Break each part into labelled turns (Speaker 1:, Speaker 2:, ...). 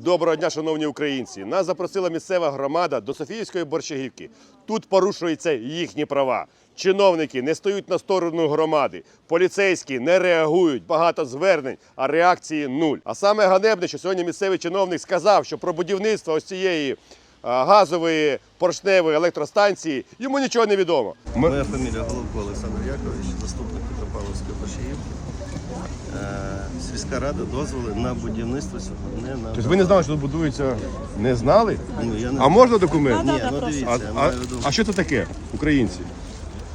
Speaker 1: Доброго дня, шановні українці! Нас запросила місцева громада до Софіївської борщагівки. Тут порушуються їхні права. Чиновники не стоють на сторону громади, поліцейські не реагують, багато звернень, а реакції нуль. А саме ганебне, що сьогодні місцевий чиновник сказав, що про будівництво ось цієї газової поршневої електростанції йому нічого не відомо.
Speaker 2: Моя фамілія Головко Олександр Якович, заступник Петропавловської Борщагівки. Е, Сільська рада дозволи на будівництво сьогодні не на
Speaker 1: Тобто ви не знали, що тут будується, не знали?
Speaker 2: Ну, я не
Speaker 1: А можна документ?
Speaker 2: Ні, ну дивіться,
Speaker 1: А, а, а що це таке, українці?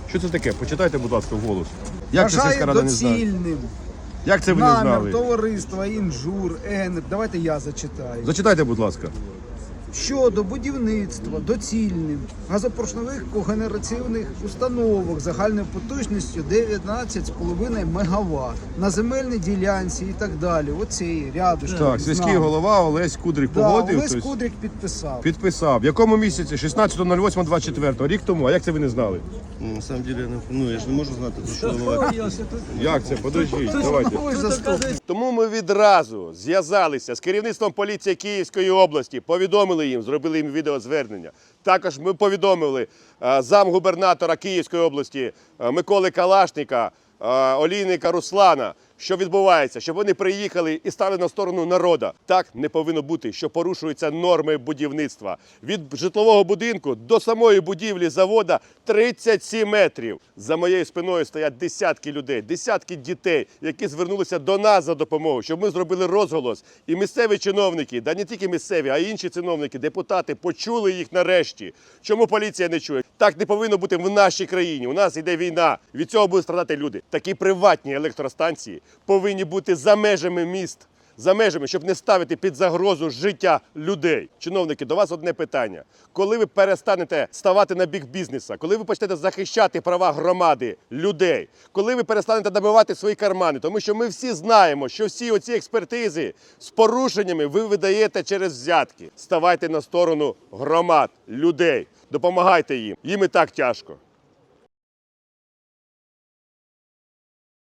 Speaker 1: Що це таке? Почитайте, будь ласка, вголос. Як це сільська
Speaker 3: Вважаю
Speaker 1: рада не знає?
Speaker 3: доцільним
Speaker 1: Як це ви не
Speaker 3: намір
Speaker 1: знали?
Speaker 3: товариства інжур, ЕНР. Давайте я зачитаю.
Speaker 1: Зачитайте, будь ласка.
Speaker 3: Щодо будівництва доцільним газопоршневих когенераційних установок загальною потужністю 19,5 МВт на земельній ділянці і так далі. Оцей рядушки.
Speaker 1: Так, сільський голова Олесь Кудрик
Speaker 3: Да,
Speaker 1: погодив.
Speaker 3: Олесь
Speaker 1: тобто
Speaker 3: Кудрик підписав.
Speaker 1: Підписав. В якому місяці? 16.08.24. Рік тому. А як це ви не знали?
Speaker 2: Ну, На самом деле, я не- ну я ж не можу знати, за що голова.
Speaker 1: Як це? Подождіть, давайте.
Speaker 3: Ой, заступник.
Speaker 1: Тому ми відразу зв'язалися з керівництвом поліції Київської області, повідомили їм, зробили їм відеозвернення. Також ми повідомили е, замгубернатора Київської області е, Миколи Калашника, е, Олійника Руслана, що відбувається, щоб вони приїхали і стали на сторону народа. Так не повинно бути, що порушуються норми будівництва. Від житлового будинку до самої будівлі завода 37 метрів. За моєю спиною стоять десятки людей, десятки дітей, які звернулися до нас за допомогою, щоб ми зробили розголос. І місцеві чиновники, да не тільки місцеві, а й інші чиновники, депутати почули їх нарешті. Чому поліція не чує? Так не повинно бути в нашій країні. У нас йде війна. Від цього будуть страдати люди. Такі приватні електростанції повинні бути за межами міст. За межами, щоб не ставити під загрозу життя людей. Чиновники, до вас одне питання. Коли ви перестанете ставати на бік бізнеса, коли ви почнете захищати права громади, людей, коли ви перестанете набивати свої кармани, тому що ми всі знаємо, що всі оці експертизи з порушеннями ви видаєте через взятки. Ставайте на сторону громад, людей, допомагайте їм. Їм і так тяжко.